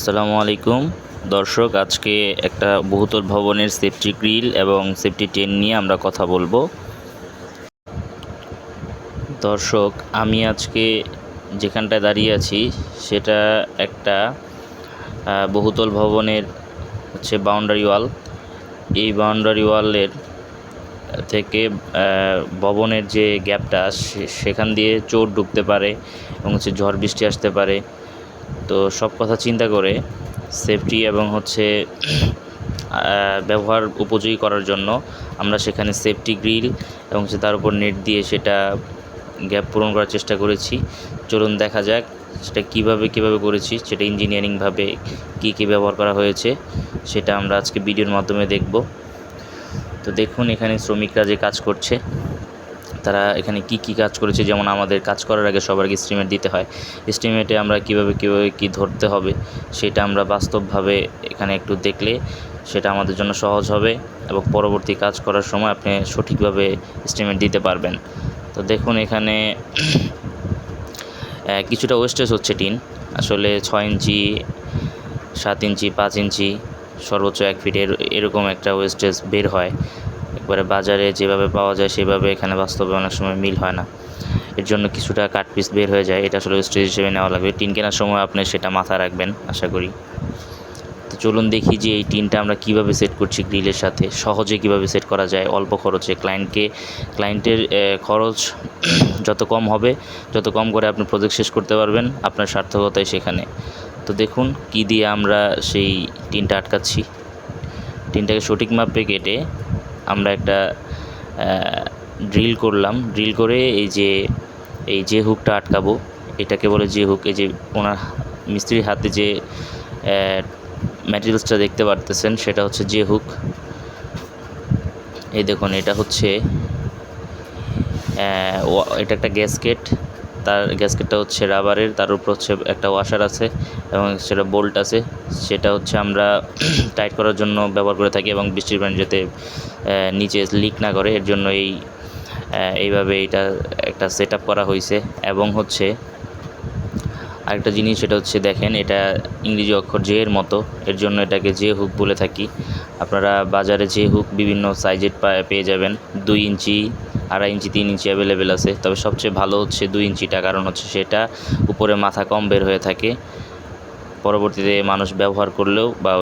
আসসালামু আলাইকুম। দর্শক, আজকে একটা বহুতল ভবনের সেফটি গ্রিল এবং সেফটি টেন নিয়ে আমরা কথা বলব। দর্শক, আমি আজকে যেখানটায় দাঁড়িয়ে আছি, সেটা একটা বহুতল ভবনের হচ্ছে বাউন্ডারি ওয়াল এই বাউন্ডারি ওয়ালের থেকে ভবনের যে গ্যাপটা সেখান দিয়ে চোর ঢুকতে পারে এবং হচ্ছে ঝড় বৃষ্টি আসতে পারে। তো সব কথা চিন্তা করে সেফটি এবং হচ্ছে ব্যবহার উপযোগী করার জন্য আমরা সেখানে সেফটি গ্রিল এবং সে তার উপর নেট দিয়ে সেটা গ্যাপ পূরণ করার চেষ্টা করেছি। চলুন দেখা যাক সেটা কীভাবে কীভাবে করেছি, সেটা ইঞ্জিনিয়ারিংভাবে কী কী ব্যবহার করা হয়েছে, সেটা আমরা আজকে ভিডিওর মাধ্যমে দেখব। তো দেখুন এখানে শ্রমিকরা যে কাজ করছে। তারা এখানে কি কি কাজ করেছে? যেমন আমাদের কাজ করার আগে সবার আগে এস্টিমেট দিতে হয়। এস্টিমেটে আমরা কীভাবে কীভাবে কি ধরতে হবে? সেটা আমরা বাস্তবভাবে এখানে একটু দেখলে সেটা আমাদের জন্য সহজ হবে এবং পরবর্তী কাজ করার সময় আপনি সঠিকভাবে এস্টিমেট দিতে পারবেন। তো দেখুন এখানে কিছুটা ওয়েস্টেজ হচ্ছে টিন। আসলে ছয় ইঞ্চি, সাত ইঞ্চি, পাঁচ ইঞ্চি, সর্বোচ্চ এক ফিট এরকম একটা ওয়েস্টেজ বের হয়। একবারে বাজারে যেভাবে পাওয়া যায় সেভাবে এখানে বাস্তবে অনেক সময় মিল হয় না। এর জন্য কিছুটা কাট পিস বের হয়ে যায়। এটা আসলে স্টেজ হিসেবে নেওয়া লাগবে। টিন কেনার সময় আপনি সেটা মাথায় রাখবেন, আশা করি। তো চলুন দেখি যে এই টিনটা আমরা কীভাবে সেট করছি গ্রিলের সাথে। সহজে কীভাবে সেট করা যায়? অল্প খরচে। ক্লায়েন্টকে ক্লায়েন্টের খরচ যত কম হবে, যত কম করে আপনি প্রজেক্ট শেষ করতে পারবেন, আপনার সার্থকতাই সেখানে। তো দেখুন কি দিয়ে আমরা সেই টিনটা আটকাচ্ছি। টিনটাকে সঠিক মাপে কেটে আমরা একটা ড্রিল করলাম। ড্রিল করে এই যে এই যে হুকটা আটকাবো, এটাকে বলে যে হুক এই যে ওনার মিস্ত্রির হাতে যে ম্যাটেরিয়ালসটা দেখতে পারতেছেন, সেটা হচ্ছে যে হুক এই দেখুন, এটা হচ্ছে এটা একটা গ্যাসকেট তার গ্যাসকেটটা হচ্ছে রাবারের, তার উপর হচ্ছে একটা ওয়াশার আছে এবং সেটা বোল্ট আছে। সেটা হচ্ছে আমরা টাইট করার জন্য ব্যবহার করে থাকি এবং বৃষ্টির পানি যাতে নিচে লিক না করে, এর জন্য এই এইভাবে এটা একটা সেট করা হয়েছে এবং হচ্ছে আরেকটা জিনিস সেটা হচ্ছে দেখেন, এটা ইংরেজি অক্ষর জে এর মতো, এর জন্য এটাকে জে হুক বলে থাকি। আপনারা বাজারে যে হুক বিভিন্ন সাইজের পেয়ে যাবেন। দুই ইঞ্চি আড়াই ইঞ্চি, তিন ইঞ্চি অ্যাভেলেবেল আছে। তবে সবচেয়ে ভালো হচ্ছে দুই ইঞ্চিটা, কারণ হচ্ছে সেটা উপরে মাথা কম বের হয়ে থাকে। পরবর্তীতে মানুষ ব্যবহার করলেও বা